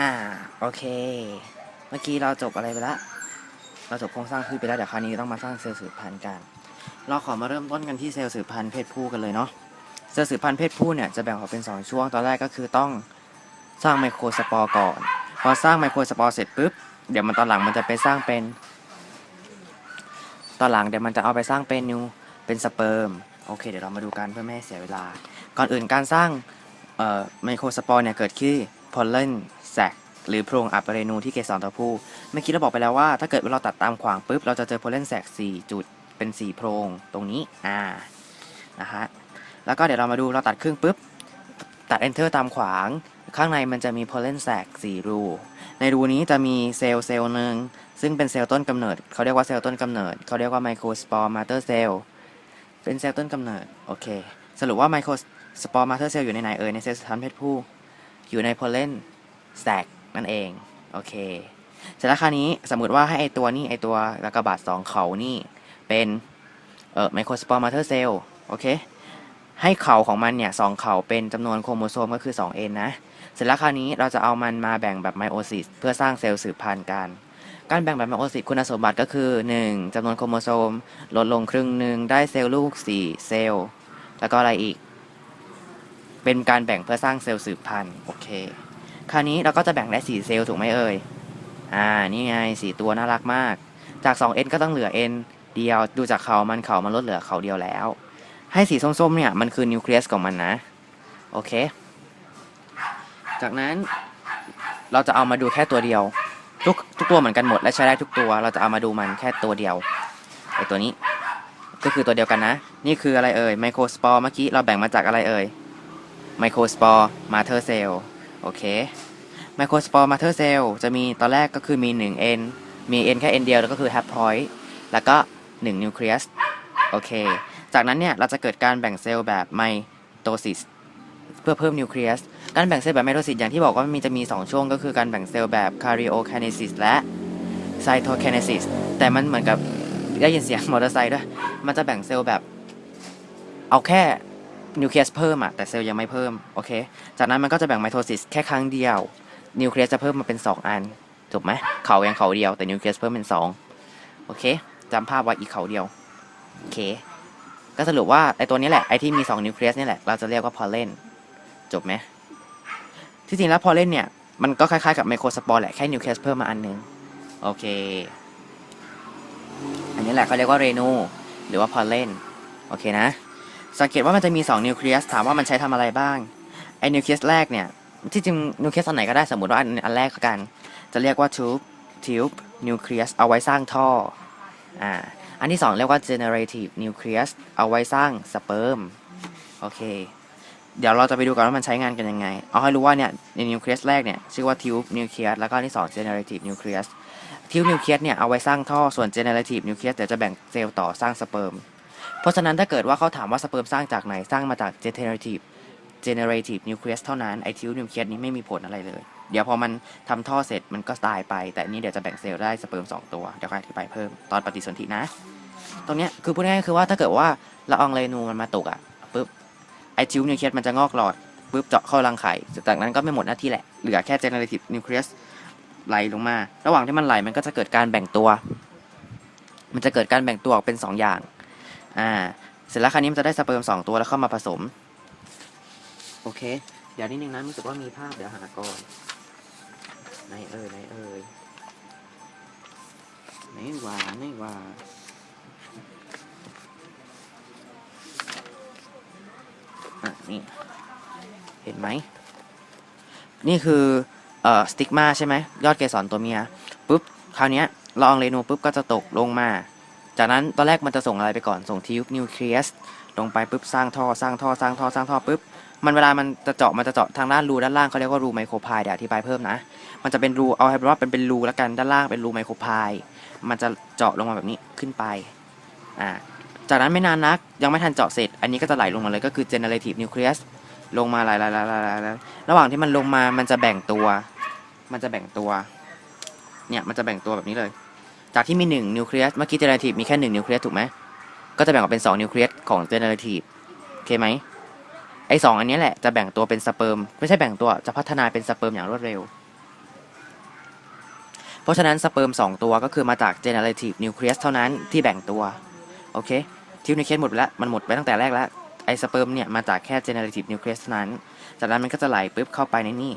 อ่า โอเค เมื่อกี้เราจบอะไรไปละเราจบโครงสร้างพืชไปแล้วเดี๋ยวคราวนี้ต้องมาสร้างเซลล์สืบพันธุ์กัน เราขอมาเริ่มต้นกันที่เซลล์สืบพันธุ์เพศผู้กันเลยเนาะ เซลล์สืบพันธุ์เพศผู้เนี่ยจะแบ่งออกเป็นสองช่วง ตอนแรกก็คือต้องสร้างไมโครสปอร์ก่อน พอสร้างไมโครสปอร์เสร็จปุ๊บ เดี๋ยวมันตอนหลังมันจะไปสร้างเป็น ตอนหลังเดี๋ยวมันจะเอาไปสร้างเป็นนิว เป็นสเปิร์ม โอเค เดี๋ยวเรามาดูกันเพื่อไม่ให้เสียเวลา ก่อนอื่นการสร้างไมโครสปอร์เนี่ยเกิดขึ้นพอลเลน แซกหรือโพรงอัปเรนูที่เกสรตัวผู้เมื่อกี้เราบอกไปแล้วว่าถ้าเกิดว่าเราตัดตามขวางปุ๊บ เราจะเจอโพลเลนแซก4 จุดเป็น 4 โพรงตรงนี้อ่านะฮะแล้วก็เดี๋ยวเรามาดูเราตัดครึ่งปุ๊บ ตัด enter ตามขวาง ข้างในมันจะมีโพลเลนแซก4 รู ในรูนี้จะมีเซลล์เซลล์หนึ่งซึ่งเป็นเซลล์ต้นกำเนิด เขาเรียกว่าเซลล์ต้นกำเนิด เขาเรียกว่าไมโครสปอร์มาเตอร์เซลล์เป็นเซลล์ต้นกำเนิดโอเค สรุปว่าไมโครสปอร์มาเตอร์เซลล์อยู่ในไหนเอ่ยในเซลล์สถานเพศผู้อยู่ในโพลเลน แซกนั่นเอง โอเค เสร็จแล้วคราวนี้สมมติว่าให้ไอตัวนี่ไอตัวกระบาดสองเขานี่เป็นเอ่อไมโครสปอร์มาเตอร์เซลโอเค ให้เขาของมันเนี่ยสองเขาเป็นจำนวนโครโมโซมก็คือ 2n นะ เสร็จแล้วคราวนี้เราจะเอามันมาแบ่งแบบไมโอซิสเพื่อสร้างเซลล์สืบพันธุ์กัน การแบ่งแบบไมโอซิสคุณสมบัติก็คือ 1. จำนวนโครโมโซม ลดลงครึ่งหนึ่งได้เซลล์ลูก 4 เซลล์ แล้วก็อะไรอีก เป็นการแบ่งเพื่อสร้างเซลล์สืบพันธุ์โอเค คราวนี้เราก็จะแบ่งได้ 4 เซลล์ถูกไหมเอ่ย อ่า นี่ไง 4 ตัวน่ารักมาก จาก 2n ก็ต้องเหลือ n เดียว ดูจากเขามันเขามันลดเหลือเขาเดียวแล้ว ให้สีส้มๆเนี่ย มันคือนิวเคลียสของมันนะ โอเค จากนั้นเราจะเอามาดูแค่ตัวเดียว ทุกทุกตัวเหมือนกันหมด และใช้ได้ทุกตัว เราจะเอามาดูมันแค่ตัวเดียวไอตัวนี้ ก็คือตัวเดียวกันนะ นี่คืออะไรเอ่ยไมโครสปอร์เมื่อกี้เราแบ่งมาจากอะไรเอ่ยไมโครสปอร์มาเธอร์เซล โอเคไมโครสปอร์มาเธอร์เซลจะมีตอนแรกก็คือมี 1 n มี n แค่ n เดียวแล้วก็คือ half point แล้วก็ 1 นิวเคลียสโอเค จากนั้นเนี่ยเราจะเกิดการแบ่งเซลล์แบบไมโตซิสเพื่อเพิ่มนิวเคลียส การแบ่งเซลล์แบบไมโทซิสอย่างที่บอกว่ามันมีจะมี 2 ช่วงก็คือการแบ่งเซลล์แบบคาริโอ k ค n น s ิสและไซโต k ค n น s ิสแต่มันเหมือนกับได้ยินเสียงมอเตอร์ไซค์ด้วย มันจะแบ่งเซลล์แบบ เอาแค่ นิวเคลียสเพิ่มอะแต่เซลล์ยังไม่เพิ่มโอเค จากนั้นมันก็จะแบ่งไมโทซิสแค่ครั้งเดียว นิวเคลียสจะเพิ่มมาเป็น 2 อัน ถูกไหมเขายังเขาเดียวแต่นิวเคลียสเพิ่มเป็น 2 โอเคจำภาพไว้อีกเขาเดียว โอเค ก็สรุปว่าไอตัวนี้แหละ ไอที่มี 2 นิวเคลียสนี่แหละ เราจะเรียกว่าพอลเลนจบไหมที่จริงแล้วพอลเลนเนี่ย มันก็คล้ายๆกับไมโครสปอร์แหละ แค่นิวเคลียสเพิ่มมาอันหนึง โอเค อันนี้แหละเขาเรียกว่าเรนูหรือว่าพอลเลนโอเคนะ สังเกตว่ามันจะมี 2 นิวเคลียสถามว่ามันใช้ทำอะไรบ้าง ไอ้นิวเคลียสแรกเนี่ย ที่จริงนิวเคลียสอันไหนก็ได้สมมติว่าอันแรกกัน จะเรียกว่า tube tube nucleus เอาไว้สร้างท่ออ่าอันที่ 2 เรียกว่า generative nucleus เอาไว้สร้างสเปิร์มโอเค เดี๋ยวเราจะไปดูกันว่ามันใช้งานกันยังไง เอาให้รู้ว่าเนี่ยในนิวเคลียสแรกเนี่ยชื่อว่า tube nucleus แล้วก็นที่ 2 generative nucleus tube nucleus เนี่ยเอาไว้สร้างท่อส่วน generative nucleus เดี๋ยวจะแบ่งเซลล์ต่อสร้างสเปิร์ม เพราะฉะนั้นถ้าเกิดว่าเขาถามว่าสเปิร์มสร้างจากไหนสร้างมาจาก generative generative nucleus เท่านั้นไอ tube nucleus นี้ไม่มีผลอะไรเลย เดี๋ยวพอมันทำท่อเสร็จมันก็ตายไป แต่นนี้เดี๋ยวจะแบ่งเซลล์ได้สเปิร์มสองตัว เดี๋ยวค่อยอธิบายเพิ่มตอนปฏิสนธินะ ตรงเนี้ยคือพูดง่ายๆคือว่าถ้าเกิดว่าละอองเรนูมันมาตกอะปุ๊บไอทิวนิวเคลียสมันจะงอกหลอดปุ๊บเจาะเข้ารังไข่จากนั้นก็ไม่หมดหน้าที่แหละเหลือแค่ generative nucleus ไหลลงมา ระหว่างที่มันไหลมันก็จะเกิดการแบ่งตัว มันจะเกิดการแบ่งตัวออกเป็น 2 อย่าง อ่า เสร็จแล้วคราวนี้มันจะได้สเปิร์มสองตัวแล้วเข้ามาผสม โอเค เดี๋ยวนิดนึงนะรู้สึกว่ามีภาพเดี๋ยวหาก่อนไหนเอ่ยไหนเอ่ยไหนว่าไหนว่าอะนี่ เห็นไหม นี่คือเอ่อสติกมาใช่ไหมยอดเกสรตัวเมียปุ๊บคราวเนี้ยลองเรนูปุ๊บก็จะตกลงมา จากนั้นตอนแรกมันจะส่งอะไรไปก่อนส่งทิวนิวเคลียสลงไปปุ๊บสร้างท่อสร้างท่อสร้างท่อสร้างท่อปุ๊บมันเวลามันจะเจาะมันจะเจาะทางด้านรูด้านล่างเขาเรียกว่ารูไมโครพายเดี๋ยวอธิบายเพิ่มนะ มันจะเป็นรูเอาให้เป็นว่าเป็นเป็นรูแล้วกันด้านล่างเป็นรูไมโครพายมันจะเจาะลงมาแบบนี้ขึ้นไปอ่าจากนั้นไม่นานนักยังไม่ทันเจาะเสร็จ อันนี้ก็จะไหลลงมาเลยก็คือ generative nucleus ลงมาไหลไหลไหลไหลไหลระหว่างที่มันลงมามันจะแบ่งตัว มันจะแบ่งตัว เนี่ยมันจะแบ่งตัวแบบนี้เลย จากที่มี 1 นิวเคลียสเมื่อกี้ generative มีแค่ 1 นิวเคลียสถูกไหมก็จะแบ่งออกเป็น 2 นิวเคลียสของ generative โอเคไหมไอ้สองอันนี้แหละจะแบ่งตัวเป็นสเปิร์มไม่ใช่แบ่งตัวจะพัฒนาเป็นสเปิร์มอย่างรวดเร็ว เพราะฉะนั้นสเปิร์ม2 ตัวก็คือมาจาก generative nucleus เท่านั้นที่แบ่งตัวโอเคทิวนิวเคลียสหมดไปแล้วมันหมดไปตั้งแต่แรกแล้วไอสเปิร์มเนี่ยมาจากแค่ generative nucleus เท่านั้น จากนั้นมันก็จะไหลปุ๊บเข้าไปในนี่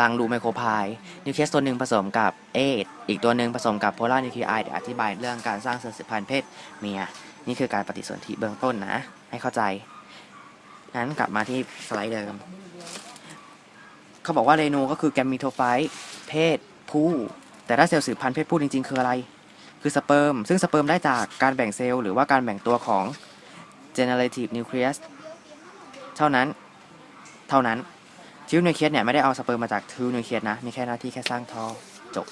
รังรูไมโครพายนิวเคลียสตัวหนึ่งผสมกับเอทอีกตัวหนึ่งผสมกับโพลาร์นิวคลีไอเดี๋ยวอธิบายเรื่องการสร้างเซลล์สืบพันธุ์เพศเมีย นี่คือการปฏิสนธิเบื้องต้นนะ ให้เข้าใจงั้นกลับมาที่สไลด์เดิม เขาบอกว่าเรนูก็คือแกมมิโทไฟต์เพศผู้ แต่ถ้าเซลล์สืบพันธุ์เพศผู้จริง ๆ คืออะไร คือสเปิร์ม ซึ่งสเปิร์มได้จากการแบ่งเซลล์หรือว่าการแบ่งตัวของ generative nucleus เท่านั้น เท่านั้น ทิวเนิวเคลียสเนี่ยไม่ได้เอาสเปิร์มมาจากทิวเนิวเคลียสนะ มีแค่หน้าที่แค่สร้างท่อจบ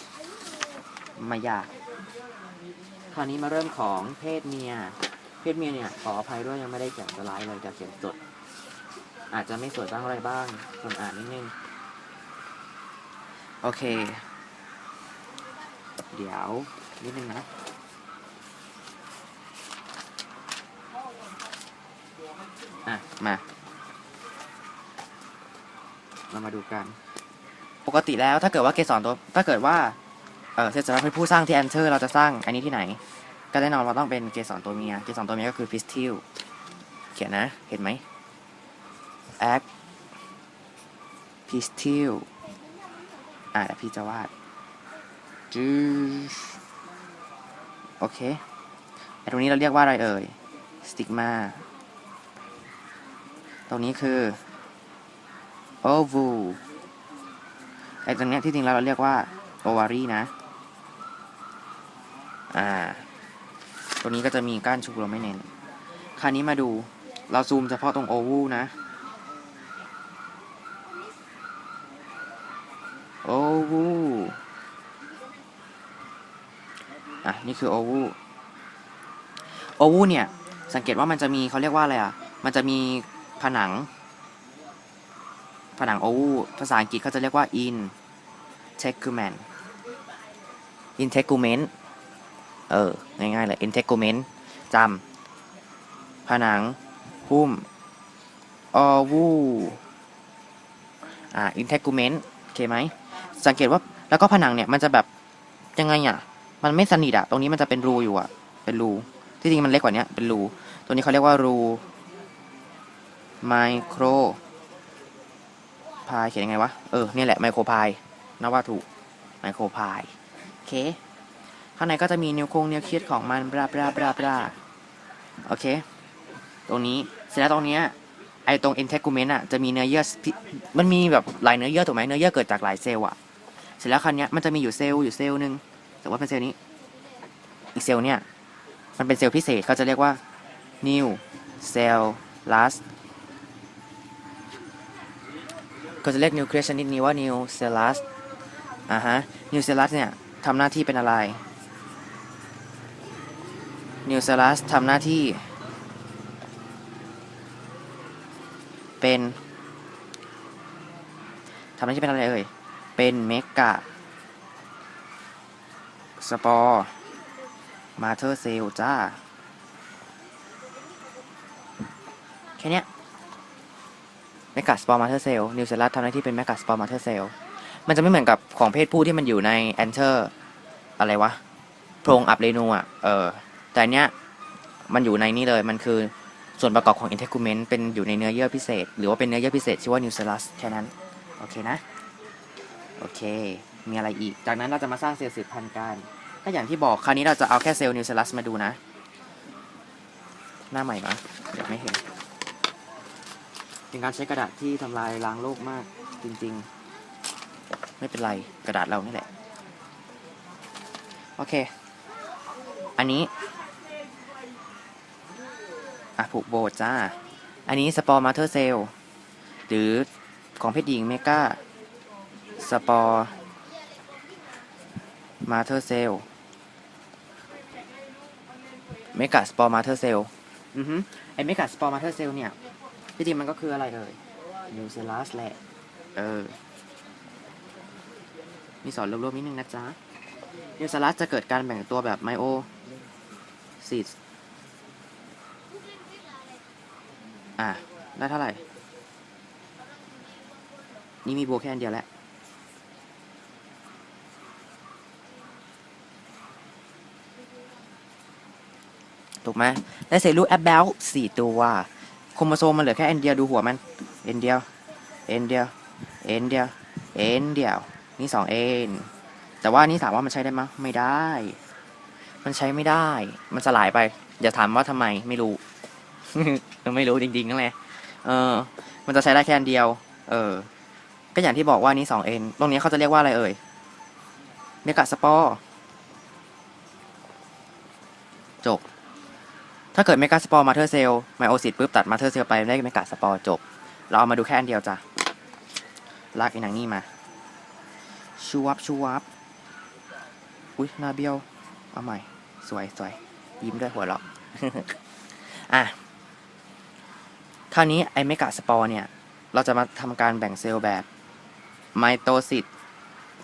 ไม่ยาก คราวนี้มาเริ่มของเพศเมีย เพศเมียเนี่ยขออภัยด้วยยังไม่ได้เขียนสไลด์เลยจะเขียนจดอาจจะไม่สวยบ้างอะไรบ้างคนอ่านนิดนึง โอเค เดี๋ยวนิดนึงนะอะ มา เรามาดูกัน ปกติแล้วถ้าเกิดว่าเกสรตัวถ้าเกิดว่าเออเซลล์สารเป็นผู้สร้างที่แอนเทอร์เราจะสร้างอันนี้ที่ไหน ก็แน่นอนว่าต้องเป็นเกสรตัวเมียเกสรตัวเมียก็คือพิสทิลเขียนนะเห็นไหม act pistil อ่าเดี๋ยวพี่จะวาดจืโอเคไอตรงนี้เราเรียกว่าอะไรเอ่ย stigma ตรงนี้คือ ovule ไอตรงเนี้ยที่จริงแล้วเราเรียกว่า ovary นะ อ่า ตัวนี้ก็จะมีก้านชุกเราไม่เน้น คราวนี้มาดูเราซูมเฉพาะตรง ovule นะโอวูอะ นี่คือโอวูโอวูเนี่ย สังเกตว่ามันจะมีเขาเรียกว่าอะไรอะ มันจะมีผนัง ผนังโอวูภาษาอังกฤษเขาจะเรียกว่า in tegument integument เออ ง่ายๆเลย integument จำผนังหุ้มโอวูอ่า integument โอเคไหม สังเกตว่าแล้วก็ผนังเนี่ย มันจะแบบยังไงอะ มันไม่สนิทอะ ตรงนี้มันจะเป็นรูอยู่อะ เป็นรู ที่จริงมันเล็กกว่านี้เป็นรู ตัวนี้เขาเรียกว่ารูไมโคร พายเขียนยังไงวะ เออ เนี่ยแหละไมโครพายนะว่าถูกไมโครพายโอเค ข้างในก็จะมีนิ้วโครงนิ้วคิดของมันบลาบลาบลาบลาโอเค ตรงนี้ เสร็จแล้วตรงเนี้ย ไอตรง integument อะ จะมีเนื้อเยื่อ มันมีแบบหลายเนื้อเยื่อถูกไหมเนื้อเยื่อเกิดจากหลายเซลล์อะ เสร็จแล้วคันนี้ยมันจะมีอยู่เซลล์อยู่เซลล์หนึ่งแต่ว่าเป็นเซลล์นี้ อีกเซลล์เนี่ยมันเป็นเซลล์พิเศษเขาจะเรียกว่า new cell last ก็จะเรียก nucleus ชนิดนี้ว่า new cell last อ่าฮะ new cell last เนี่ยทำหน้าที่เป็นอะไร new cell last ทำหน้าที่ เป็นทำหน้าที่เป็นอะไรเอ่ยเป็นเมกะสปอร์มาเธอร์เซลจ้า แค่นี้ เมกะสปอร์มาเธอร์เซลนิวเซลัสทำหน้าที่เป็นเมกะสปอร์มาเธอร์เซลมันจะไม่เหมือนกับของเพศผู้ที่มันอยู่ในแอนเทอร์อะไรวะโพรงอับเรนูอะเออแต่อันเนี้ยมันอยู่ในนี่เลยมันคือส่วนประกอบของ integument เป็นอยู่ในเนื้อเยื่อพิเศษ หรือว่าเป็นเนื้อเยื่อพิเศษชื่อว่า nucellus แค่นั้น โอเคนะ โอเค มีอะไรอีก จากนั้นเราจะมาสร้างเซลล์สืบพันธุ์กันก็อย่างที่บอกคราวนี้เราจะเอาแค่เซลล์ nucellus มาดูนะ หน้าใหม่ปะเดี๋ยวไม่เห็น เป็นการใช้กระดาษที่ทำลายล้างโลกมากจริงๆ ไม่เป็นไรกระดาษเรานี่แหละ โอเค อันนี้อะผูกโบจ้า อันนี้สปอร์มาเธอร์เซลหรือของเพศหญิงเมกาสปอร์มาเธอร์เซลเมกาสปอร์มาเธอร์เซลอือฮึไอเมกาสปอร์มาเธอร์เซลเนี่ย ที่จริงมันก็คืออะไรเอ่ยนิเซลัสแหละ เออ มีสอนรวมๆนิดนึงนะจ๊ะยูเซลัสจะเกิดการแบ่งตัวแบบไมโอซิสอะ ได้เท่าไหร่ นี่มีโบแค่เดียวแหละถูกไหมได้เซลล์แอบเบลสี่ตัว โครโมโซมมันเหลือแค่เอ็นเดียวดูหัวมันเอ็นเดียวเอ็นเดียวเอ็นเดียวเอ็นเดียวนี่สองเอ็นแต่ว่านี่ถามว่ามันใช้ได้มั้ยไม่ได้ มันใช้ไม่ได้ มันสลายไปอย่าถามว่าทำไมไม่รู้ไม่รู้จริงๆนั่นแหละเออ มันจะใช้ได้แค่อันเดียว เออ ก็อย่างที่บอกว่านี่สองเอ็นตรงนี้เขาจะเรียกว่าอะไรเอ่ยเมกะสปอร์จบ ถ้าเกิดเมกาสปอร์มาเธอร์เซลไมโอซิตปุ๊บตัดมาเธอร์เซลไปได้เมกาสปอร์จบ เราเอามาดูแค่อันเดียวจ้ะ ลากไอ้หนังนี่มา ชูวับชูวับอุ้ยหน้าเบี้ยว เอาใหม่ สวยสวยยิ้มด้วยหัวเราะอะคราวนี้ไอเมกาสปอร์เนี่ย เราจะมาทำการแบ่งเซลล์แบบไมโตซิต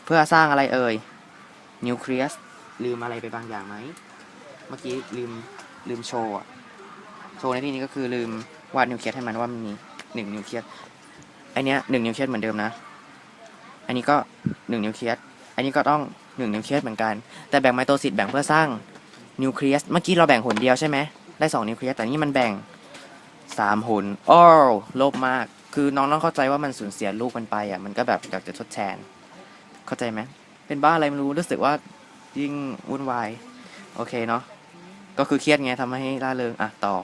เพื่อสร้างอะไรเอ่ยนิวเคลียสลืมอะไรไปบางอย่างไหม เมื่อกี้ลืม ลืมโชว์อะโชว์ในที่นี้ก็คือลืมวาดนิวเคลียสให้มันว่ามันมีหนึ่งนิวเคลียสไอเนี้ยหนึ่งนิวเคลียสเหมือนเดิมนะ อันนี้ก็หนึ่งนิวเคลียสอันนี้ก็ต้องหนึ่งนิวเคลียสเหมือนกัน แต่แบ่งไมโตซิตแบ่งเพื่อสร้างนิวเคลียสเมื่อกี้เราแบ่งหนเดียวใช่ไหมได้สองนิวเคลียสแต่นี่มันแบ่งสามหนโอ้วโลภมาก คือน้องต้องเข้าใจว่ามันสูญเสียลูกมันไปอะมันก็แบบอยากจะทดแทนเข้าใจไหมเป็นบ้าอะไรไม่รู้รู้สึกว่ายิ่งวุ่นวาย โอเคเนาะ ก็คือเครียดไงทำให้ร่าเริงอะต่อ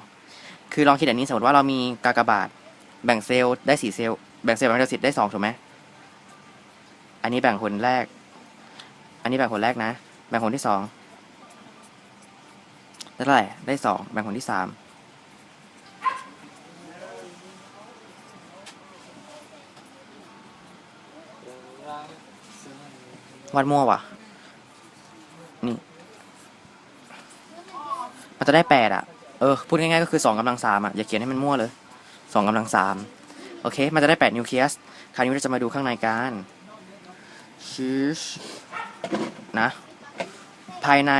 คือลองคิดแบบนี้สมมติว่าเรามีกากบาท แบ่งเซลล์ได้สี่เซลล์แบ่งเซลล์แบ่งเซลล์สิบได้สองถูกไหมอันนี้แบ่งคนแรก อันนี้แบ่งคนแรกนะ แบ่งคนที่สองได้เท่าไหร่ได้สองแบ่งคนที่สามวาดมั่วว่ะ นี่ มัน จะได้แปดอะ เออ พูดง่ายๆก็คือสองกำลังสามอะ อย่าเขียนให้มันมั่วเลยสองกำลังสามโอเค มันจะได้แปดนิวเคลียส คราวนี้เราจะมาดูข้างในกันชิชนะ ภายใน